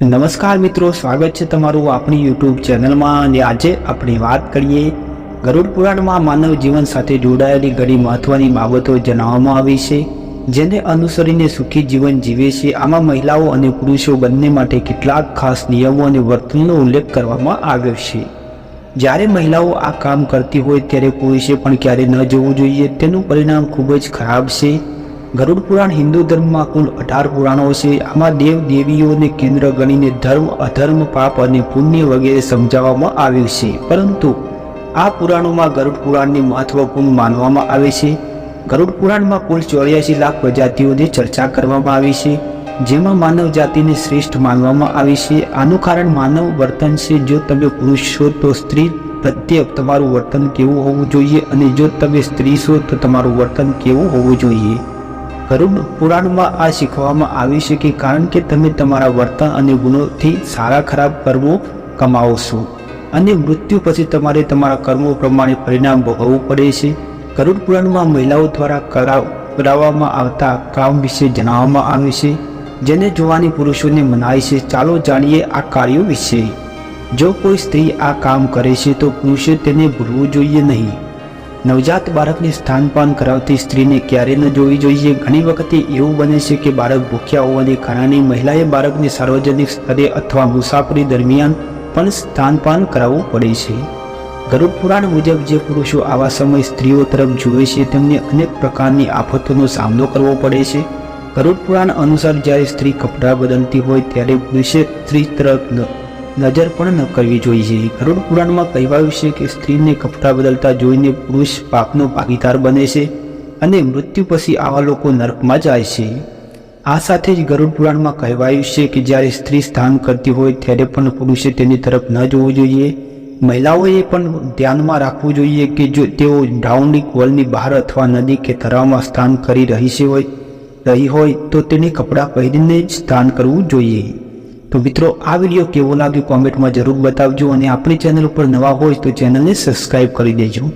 નમસ્કાર મિત્રો, સ્વાગત છે તમારું આપણી યુટ્યુબ ચેનલમાં અને આજે આપણે વાત કરીએ ગરુડ પુરાણમાં માનવ જીવન સાથે જોડાયેલી ઘણી મહત્વની બાબતો જણાવવામાં આવી છે, જેને અનુસરીને સુખી જીવન જીવે છે. આમાં મહિલાઓ અને પુરુષો બંને માટે કેટલાક ખાસ નિયમો અને વર્તનનો ઉલ્લેખ કરવામાં આવ્યો છે. જ્યારે મહિલાઓ આ કામ કરતી હોય ત્યારે પુરુષે પણ ક્યારે ન જવું જોઈએ, તેનું પરિણામ ખૂબ જ ખરાબ છે. ગરુડ પુરાણ હિન્દુ ધર્મમાં કુલ અઢાર પુરાણો છે. આમાં દેવ દેવીઓને કેન્દ્ર ગણીને ધર્મ, અધર્મ, પાપ અને પુણ્ય વગેરે સમજાવવામાં આવ્યું છે. પરંતુ આ પુરાણોમાં ગરુડ પુરાણને મહત્વપૂર્ણ માનવામાં આવે છે. ગરુડ પુરાણમાં કુલ ચોર્યાસી લાખ પ્રજાતિઓની ચર્ચા કરવામાં આવી છે, જેમાં માનવ જાતિને શ્રેષ્ઠ માનવામાં આવી છે. આનું કારણ માનવ વર્તન છે. જો તમે પુરુષ છો, તો સ્ત્રી પ્રત્યે તમારું વર્તન કેવું હોવું જોઈએ? અને જો તમે સ્ત્રી છો, તો તમારું વર્તન કેવું હોવું જોઈએ? ગરુડ પુરાણમાં આ શીખવવામાં આવ્યું છે કે કારણ કે તમે તમારા વર્તન અને ગુણોથી સારા ખરાબ કર્મો કમાવો છો અને મૃત્યુ પછી તમારે તમારા કર્મો પ્રમાણે પરિણામ ભોગવવું પડે છે. ગરુડ પુરાણમાં મહિલાઓ દ્વારા કરાવ, કરાવવામાં આવતા કામ વિશે જણાવવામાં આવ્યું છે, જેને જોવાની પુરુષોને મનાય છે. ચાલો જાણીએ આ કાર્યો વિશે. જો કોઈ સ્ત્રી આ કામ કરે છે તો પુરુષે તેને ભૂલવું જોઈએ નહીં. નવજાત બાળકને સ્થાનપાન કરાવતી સ્ત્રીને ક્યારે ન જોવી જોઈએ. ઘણી વખતે એવું બને છે કે બાળક ભૂખ્યા હોવાને કારણે મહિલાએ બાળકને સાર્વજનિક સ્તરે અથવા મુસાફરી દરમિયાન પણ સ્થાનપાન કરાવવું પડે છે. ગરુડ પુરાણ મુજબ જે પુરુષો આવા સમય સ્ત્રીઓ તરફ જુએ છે, તેમને અનેક પ્રકારની આફતોનો સામનો કરવો પડે છે. ગરુડ પુરાણ અનુસાર જ્યારે સ્ત્રી કપડાં બદલતી હોય, ત્યારે પુરુષે સ્ત્રી તરફ નજર પણ ન કરવી જોઈએ. ગરુડ પુરાણમાં કહેવાયું છે કે સ્ત્રીને કપડાં બદલતા જોઈને પુરુષ પાપનો ભાગીદાર બને છે અને મૃત્યુ પછી આવા લોકો નર્કમાં જાય છે. આ સાથે જ ગરુડ પુરાણમાં કહેવાયું છે કે જ્યારે સ્ત્રી સ્નાન કરતી હોય ત્યારે પણ પુરુષે તેની તરફ ન જોવું જોઈએ. મહિલાઓએ પણ ધ્યાનમાં રાખવું જોઈએ કે જો તેઓ ડાઉનની કોલની બહાર અથવા નદી કે તળાવમાં સ્નાન કરી રહી છે હોય, રહી હોય તો તેને કપડાં પહેરીને જ સ્નાન કરવું જોઈએ. તો મિત્રો, આ વીડિયો કેવો લાગ્યો? કોમેન્ટમાં જરૂર બતાવજો અને આપણી ચેનલ ઉપર નવા હોય તો ચેનલને સબસ્ક્રાઈબ કરી દેજો.